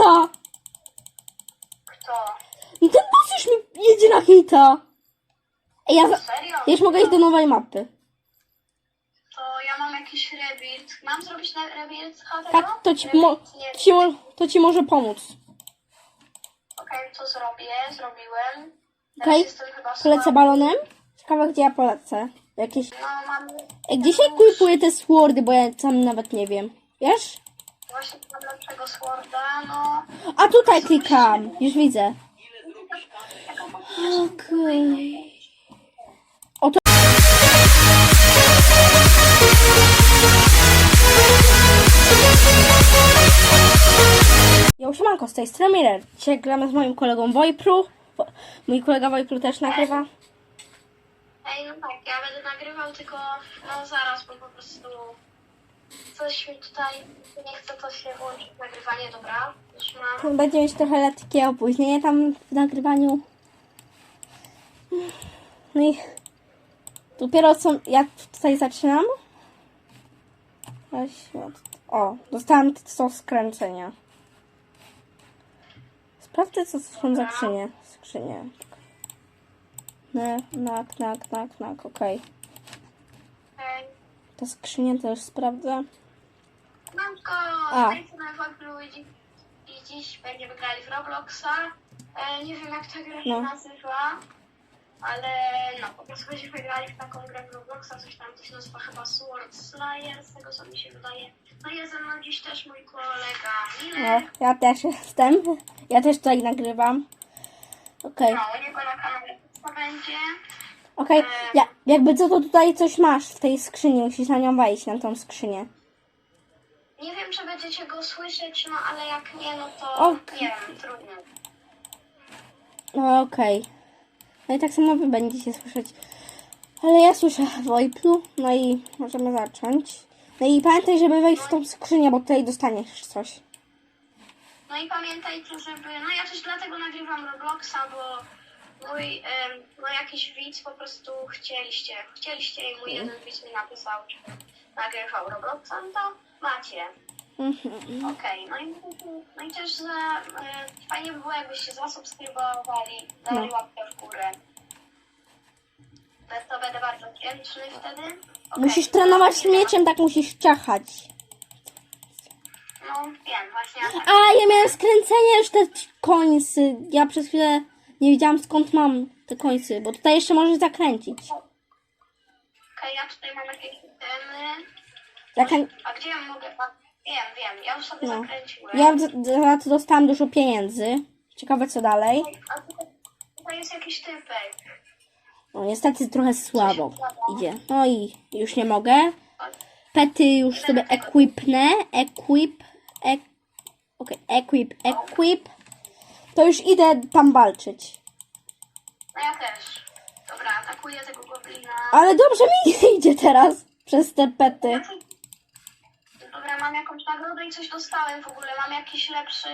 hita! Kto? No ten bus już mi jedzie na hita! Ej, ja, Serio? ja już mogę iść do nowej mapy. To ja mam jakiś rebuild. Mam zrobić na rebuild? Tak, to ci, mo- Rebuild? Nie. ci, mo- to ci może pomóc. Okej, to zrobię, zrobiłem. Teraz Okej, jestem chyba Polecę słaba. balonem. Ciekawe, gdzie ja polecę. Jakieś... No mam... Ej, gdzie się equipuję te swordy, bo ja sam nawet nie wiem. Wiesz? Właśnie mam lepszego sworda, no... A tutaj klikam. Już widzę. Okej. Oto... Ja siemanko, z tej strony Miller. Dzisiaj gramy z moim kolegą Wojpru. Wo- Mój kolega Wojpru też nagrywa. Ej, no tak, ja będę nagrywał tylko... No zaraz, bo po prostu... Coś mi tutaj... Nie chcę to się włączyć nagrywanie, dobra? Już mam... Będzie mieć trochę lekkie opóźnienie tam w nagrywaniu. No i dopiero co ja tutaj zaczynam. O, dostałam co skręcenia. Sprawdzę co są za skrzynie. Skrzynie. Nak, nak, nak, nak, nak, okej. Ej, Te skrzynie też sprawdzę. Mamko, A. tej strony Wojplu i dziś, i dziś będziemy grali w Robloxa. E, nie wiem jak ta gra się No. nazywa, ale no po prostu będziemy grali w taką grę w Robloxa, coś tam się nazywa chyba Sword Slayer, z tego co mi się wydaje. No jest ze mną dziś też mój kolega No, ja też jestem. Ja też tutaj nagrywam. Okej. No, u niego na kanale to będzie. Okej, ja, jakby co to tutaj coś masz w tej skrzyni, musisz na nią wejść, na tą skrzynię. Nie wiem czy będziecie go słyszeć, no ale jak nie, no to Ok. nie wiem, trudno. No okej. No i tak samo wy będziecie słyszeć. Ale ja słyszę Wojplu, no i możemy zacząć. No i pamiętaj, żeby wejść w tą skrzynię, bo tutaj dostaniesz coś. No i pamiętajcie, żeby. No ja też dlatego nagrywam Robloxa, bo mój no jakiś widz po prostu chcieliście, chcieliście i mój jeden widz mi napisał, czy nagrywał Robloxa, no to macie. Mhm. Okej, no, i, no i też za, e, fajnie by było jakbyście zasubskrybowali, dali No. łapkę w górę. To- będę bardzo wdzięczny wtedy. Okej, Musisz trenować mieczem, tak musisz ciachać. No wiem, właśnie ja tak A, ja miałem skręcenie już te końcy. Ja przez chwilę nie wiedziałam skąd mam te końcy, bo tutaj jeszcze możesz zakręcić. Okej, ja tutaj mam jakieś itemy. Zakrę... A gdzie ja mogę? A, wiem, wiem, ja już sobie No. zakręciłem. Ja za to dostałam dużo pieniędzy. Ciekawe co dalej. A tutaj, tutaj jest jakiś typek. No niestety trochę słabo idzie. No i już nie mogę. Pety już sobie equipnę. Equip. E... Okej, equip, equip. To już idę tam walczyć. No ja też. Dobra, atakuję tego goblina. Ale dobrze mi idzie teraz przez te pety. Dobra, mam jakąś nagrodę i coś dostałem w ogóle. Mam jakiś lepszy,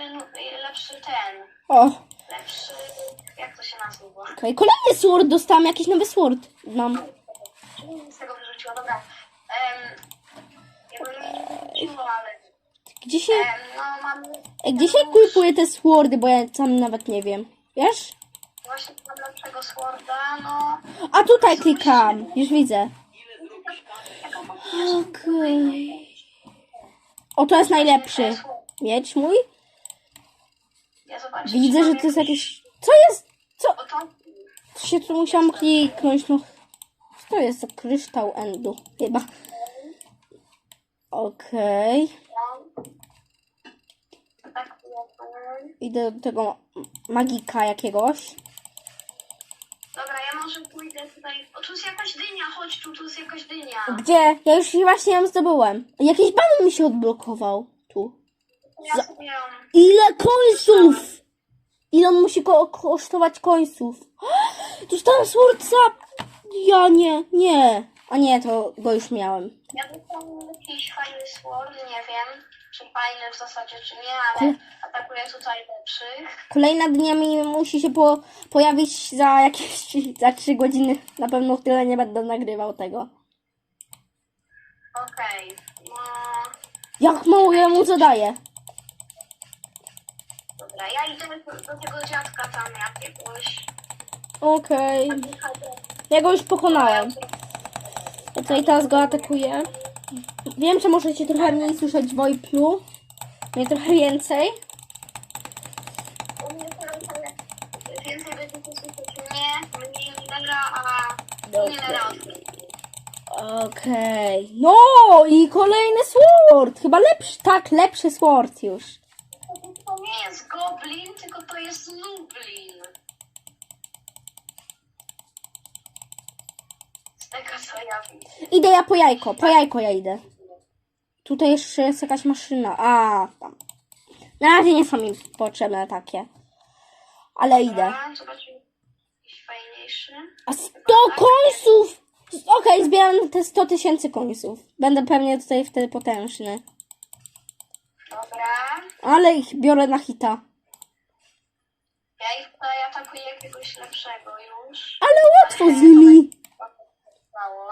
lepszy ten. O, okej. Lepszy, jak to się nazywa? Kolejny sword dostałam, jakiś nowy sword. Mam. Z tego wyrzuciło? Dobra. Um, ja bym nie wyrzuciło, ale... Gdzie się, Em, no mam... Ej, gdzie się te swordy, bo ja sam nawet nie wiem. Wiesz? Właśnie mam lepszego sworda, no... A tutaj klikam. Już widzę. Okej. O, to jest najlepszy. Miecz mój? Ja zobaczę, Widzę, że to jest jakieś... Co jest? Co? To... Co się tu musiałam kliknąć? No, co to jest za kryształ endu? Chyba. Okej. Tak, um, Idę do tego magika jakiegoś. Dobra, ja może pójdę tutaj. O, tu jest jakaś dynia, chodź tu, tu jest jakaś dynia. Gdzie? Ja już właśnie ją zdobyłem. Jakiś balon mi się odblokował. Tu. Ja. Ile końców? Ile on musi ko- kosztować końców? Dostałem swordca! Ja nie, nie. A nie, to go już miałem. Ja dostałem jakiś fajny sword, nie wiem, czy fajny w zasadzie, czy nie, ale atakuję tutaj lepszych. Kolejna dnia mi musi się po, pojawić za jakieś za 3 godziny. Na pewno tyle nie będę nagrywał tego. Okej, no. Jak mało ja mu zadaję. Dobra, ja idę do, do tego dziadka tam jakiegoś. Okej. Ja go już pokonałem. Ja tutaj teraz go atakuję. Wiem, że możecie trochę mniej słyszeć Wojplu. Mnie trochę więcej. Okej. No i kolejny sword. Chyba lepszy, tak, lepszy sword już. To nie jest goblin, tylko to jest nublin. Z tego co ja widzę. Idę ja po jajko, po jajko ja idę. Tutaj jeszcze jest jakaś maszyna. A, tam. Na razie nie są mi potrzebne takie. Ale idę. A 100 końców! Okej, zbieram te 100 tysięcy końców. Będę pewnie tutaj wtedy potężny. Dobra. Ale ich biorę na hita. Ja ich tutaj atakuję jakiegoś lepszego już. Ale łatwo z nimi. Mało.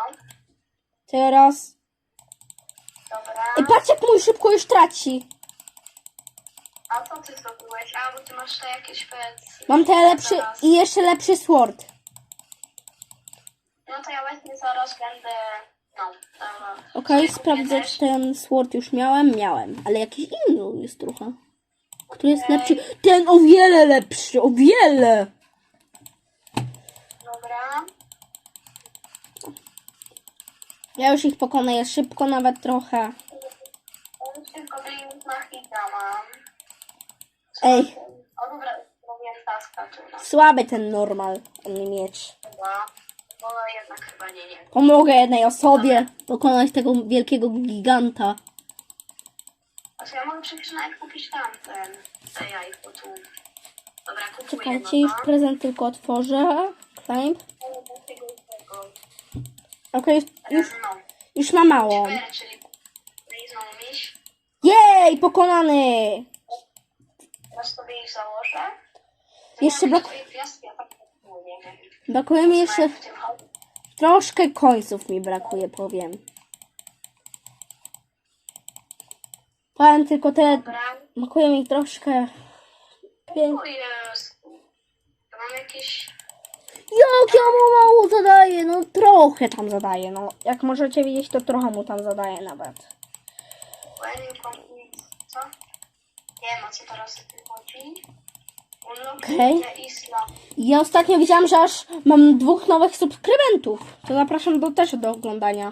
Teraz. Dobra. I patrz jak mój szybko już traci. A co ty zdobyłeś? A, bo ty masz te jakieś pet. Mam te lepszy Zaraz. i jeszcze lepszy sword. No to ja właśnie zaraz będę... No, dobra. Okej, Sobie sprawdzę kupię czy ten sword już miałem. Miałem, ale jakiś inny jest trochę. Który jest lepszy? Ten o wiele lepszy, o wiele. też. Dobra. Ja już ich pokonaję szybko, nawet trochę. Tylko na hita mam. Ej, O dobra, taska słaby ten normal, miecz. chyba. Bo jednak chyba nie, nie. Pomogę jednej osobie pokonać tego wielkiego giganta. Znaczy ja mogę przecież nawet kupić tamten. Te jajko tu. Dobra, kupuję Czekajcie, już no to. prezent tylko otworzę. Climb. Okej, już, No, już ma mało. czyli. Jej, pokonany! Teraz sobie ich założę. Jeszcze brak- gwiazdki, a tak nie wiem. Brakuje mi jeszcze... W tym chodzi. Troszkę końców mi brakuje, powiem. Powiem tylko te... Dobra. Brakuje mi troszkę... Pię... O jest. Ja mam jakieś... Jak ja mu mało zadaję? No trochę tam zadaję, no. Jak możecie widzieć, to trochę mu tam zadaję nawet. Co? Nie wiem, o co teraz chodzi. Okej. Ja ostatnio widziałam, że aż mam dwóch nowych subskrybentów. To zapraszam do, też do oglądania.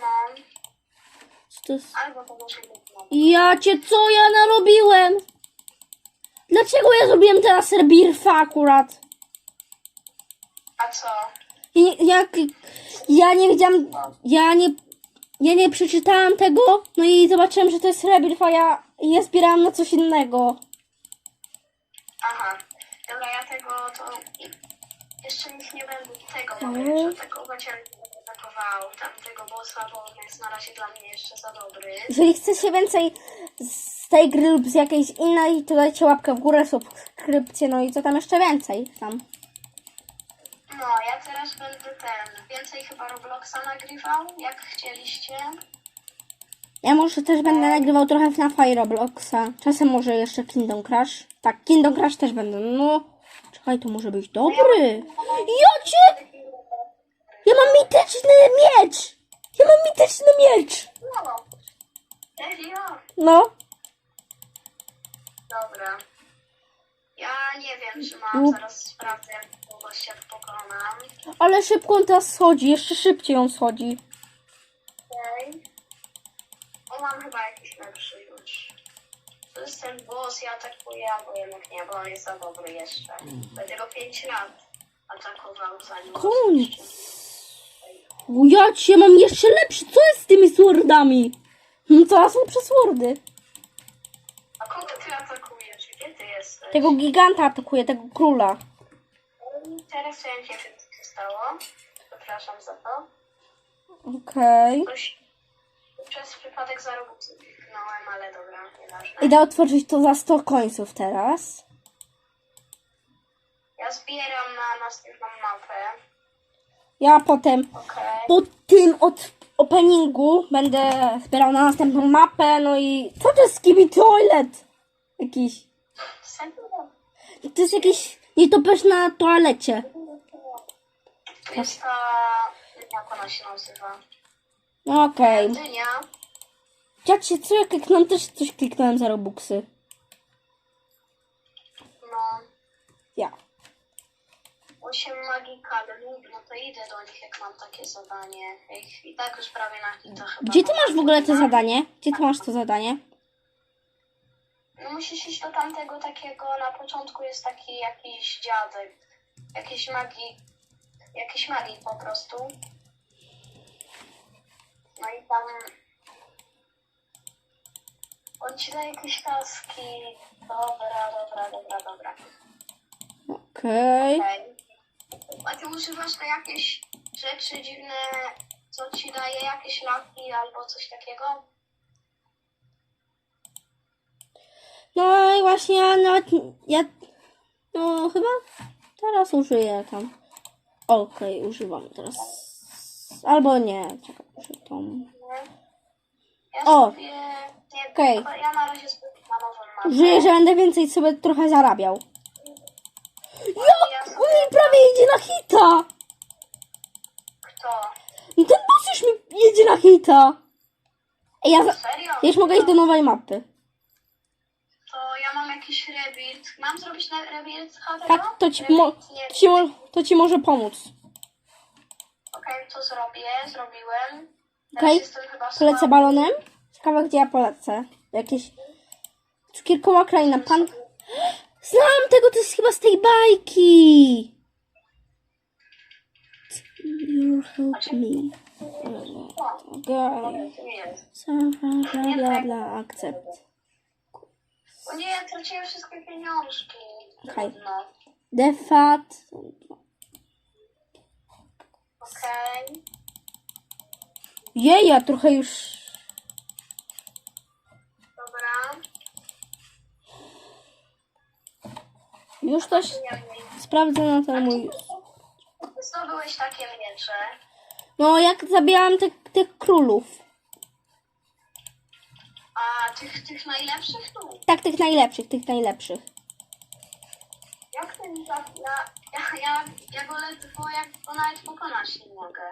Mam. Co to jest? Albo to może być nowe. Ja cię, co ja narobiłem? Dlaczego ja zrobiłem teraz rebirfa akurat? A co? Ja, nie- ja, ja nie wiedziałam, ja nie, ja nie przeczytałam tego, no i zobaczyłem, że to jest rebirf, a ja, ja zbierałam na coś innego. Aha. Dobra, ja tego to... Jeszcze nic nie będę tego Mhm. mogę atakować, ale nie będę atakował tamtego bossa, bo on jest na razie dla mnie jeszcze za dobry. Jeżeli chcecie więcej z tej gry lub z jakiejś innej, to dajcie łapkę w górę, subskrypcję, no i co tam jeszcze więcej tam. No, ja teraz będę ten... Więcej chyba Robloxa nagrywał, jak chcieliście. Ja może też będę nagrywał trochę na Fire Robloxa. Czasem może jeszcze Kingdom Crush. Tak, Kingdom Crush też będę. No, czekaj, to może być dobry. Ja cię! Ja mam mityczny miecz! Ja mam mityczny miecz! No. No, Dobra. Ja nie wiem, czy mam, zaraz sprawdzę, jak długo się pokonam. ale szybko on teraz schodzi, jeszcze szybciej on schodzi. Okej. O, mam chyba jakiś lepszy już. To jest ten boss, ja atakuję, albo jednak nie, bo on jest za dobry jeszcze. Będę go 5 lat atakował, zanim... Koniec. O, ja cię mam jeszcze lepszy. Co jest z tymi swordami? Hmm, coraz lepsze swordy. A kogo ty atakujesz? Gdzie ty jesteś? Tego giganta atakuje, tego króla. Teraz ja nie wiem, co się stało. Przepraszam za to. Okej. Coś przez przypadek za kliknąłem, ale dobra, nieważne. Idę otworzyć to za 100 końców teraz. Ja zbieram na następną mapę. Ja potem Okej. po tym od openingu będę zbierał na następną mapę, no i co to jest Skibi Toilet? Jakiś. To jest jakiś nietoperz na toalecie. Jest ta... Jak ona się nazywa? No Okej. Dynia. Jak się co ja kliknąłem, też coś kliknąłem za Robuxy. No. Ja. 8 magika, no to idę do nich, jak mam takie zadanie. I tak już prawie na hita chyba. Gdzie ty masz w ogóle to zadanie? Gdzie ty masz to zadanie? No musisz iść do tamtego takiego, na początku jest taki jakiś dziadek. Jakiś magii, jakiś magii po prostu. No i tam... On ci da jakieś taski. Dobra, dobra, dobra, dobra. Okej. Okej. A ty używasz na jakieś rzeczy dziwne, co ci daje jakieś laki albo coś takiego? No i właśnie ja nawet, ja, no chyba teraz użyję tam. Okej, używam teraz. Albo nie, czekaj, użyję tą. Ja O! Okej. Ja na razie sobie na nową mapę. Użyję, że będę więcej sobie trochę zarabiał. Ja Jak? On mi prawie jedzie na hita! Kto? No ten boss już mi jedzie na hita! Ej, ja, za- Serio? ja już mogę iść do nowej mapy. To ja mam jakiś rebuild. Mam zrobić na rebuild? Tak, to ci, mo- Rebuild? Nie. to ci, mo- to ci może pomóc. Okej, to zrobię. Zrobiłem. Teraz Okej, jestem chyba Polecę słaba. balonem. Ciekawe, gdzie ja polecę. Jakieś... Cukierkowa kraina, pan... Znam tego, to jest chyba z tej bajki! You help me. Okej. To nie. Bla, bla, bla, bla, akcept. O nie, ja traciłem wszystkie pieniążki. Okej. No. Defat. Okej. Jej, ja trochę już... Dobra. Już Nie wiem. sprawdzę na ten mój... Zdobyłeś takie miecze. No, jak zabijałam tych, tych królów. A tych, tych najlepszych tu? Tak, tych najlepszych, tych najlepszych. Jak ten ja, ja, ja, ja, ja go ledwo jak go nawet pokonać nie mogę.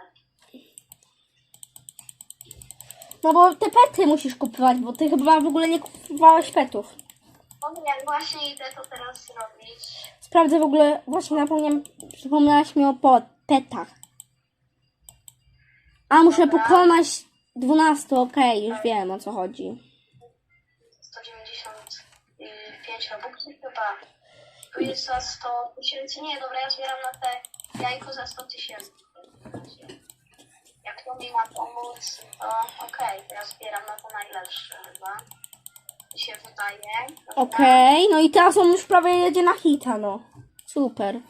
No bo te pety musisz kupować, bo ty chyba w ogóle nie kupowałeś petów. O nie, właśnie idę to teraz zrobić. Sprawdzę w ogóle, właśnie napomniałem, przypomniałaś mi o po, petach. A, muszę Dobra. pokonać 12, okej, już wiem o co chodzi. 195 robuxów chyba. Tu jest za 100 tysięcy. Nie, dobra, ja zbieram na te jajko za 100 tysięcy. Jak to mi ma pomóc, to okej, to ja zbieram na to najlepsze chyba. Mi się wydaje. Okej, no i teraz on już prawie jedzie na hita, no. Super.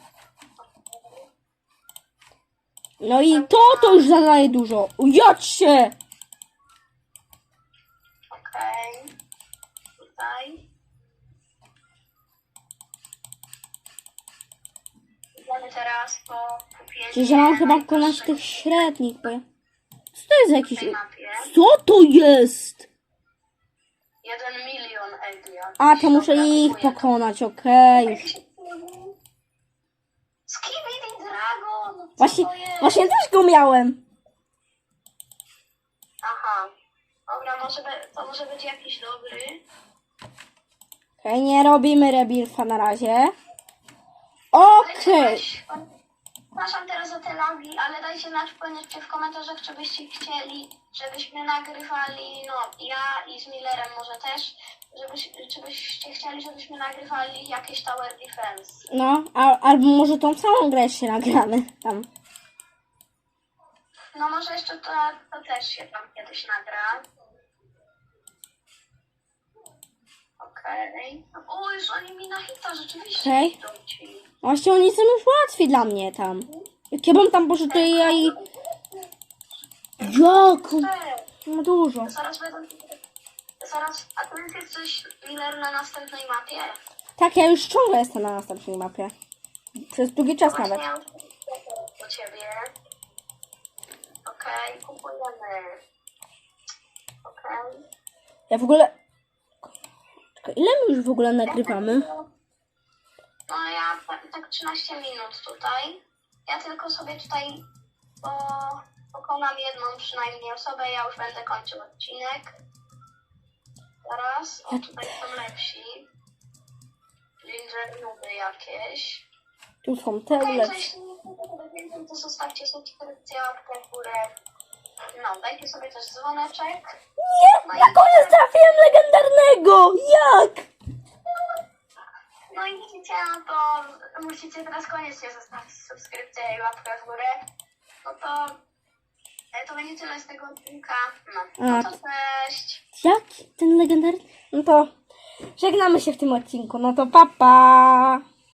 No i to, to już zadaje dużo. Ujadź się! Okej. Tutaj. Idziemy teraz po Przecież ja mam chyba pokonać najwyższych tych średnich, bo... Co to jest jakiś... w tej mapie. Co to jest? Jeden milion Elia. A, to muszę ich pokonać, okej. Skibidi Dragon! Co Właśnie, to jest? właśnie też go miałem. Aha. Dobra, może be, to może być jakiś dobry. Okej, nie robimy rebirfa na razie. Okej. czegoś- Przepraszam teraz za te lagi, ale dajcie znać koniecznie w komentarzach, czy byście chcieli, żebyśmy nagrywali, no ja i z Millerem może też, żebyś, czy byście chcieli, żebyśmy nagrywali jakieś Tower Defense. No, a, albo może tą samą grę jeszcze nagramy tam. No może jeszcze to, to też się tam kiedyś nagra. Okej. O, już oni mi na hita rzeczywiście Okej. ci. Właśnie oni są już łatwi dla mnie tam. Jak ja bym tam poszedł, to ja i... Jak? No dużo. Zaraz będą... Zaraz... A tu jest jesteś Miller na następnej mapie? Tak, ja już ciągle jestem na następnej mapie. Przez długi czas Właśnie nawet. ja już do ciebie. Okej, kupujemy. Okej. Ja w ogóle... Ile my już w ogóle nagrywamy? No ja tak- tak 13 minut tutaj. Ja tylko sobie tutaj po, pokonam jedną przynajmniej osobę, ja już będę kończył odcinek. Teraz, o tutaj są lepsi. Ginger nuby jakieś. Tu są te Okej, lepsze. jeśli nie to zostawcie subskrypcję, łapkę w górę. No, dajcie sobie też dzwoneczek. Nie! Na koniec trafiłem legendarnego! Jak? No i widzicie, no to musicie teraz koniecznie zostawić subskrypcję i łapkę w górę. No to e, to będzie tyle z tego odcinka. No, no to cześć. Jak? Ten legendarny? No to żegnamy się w tym odcinku. No to papa! Pa.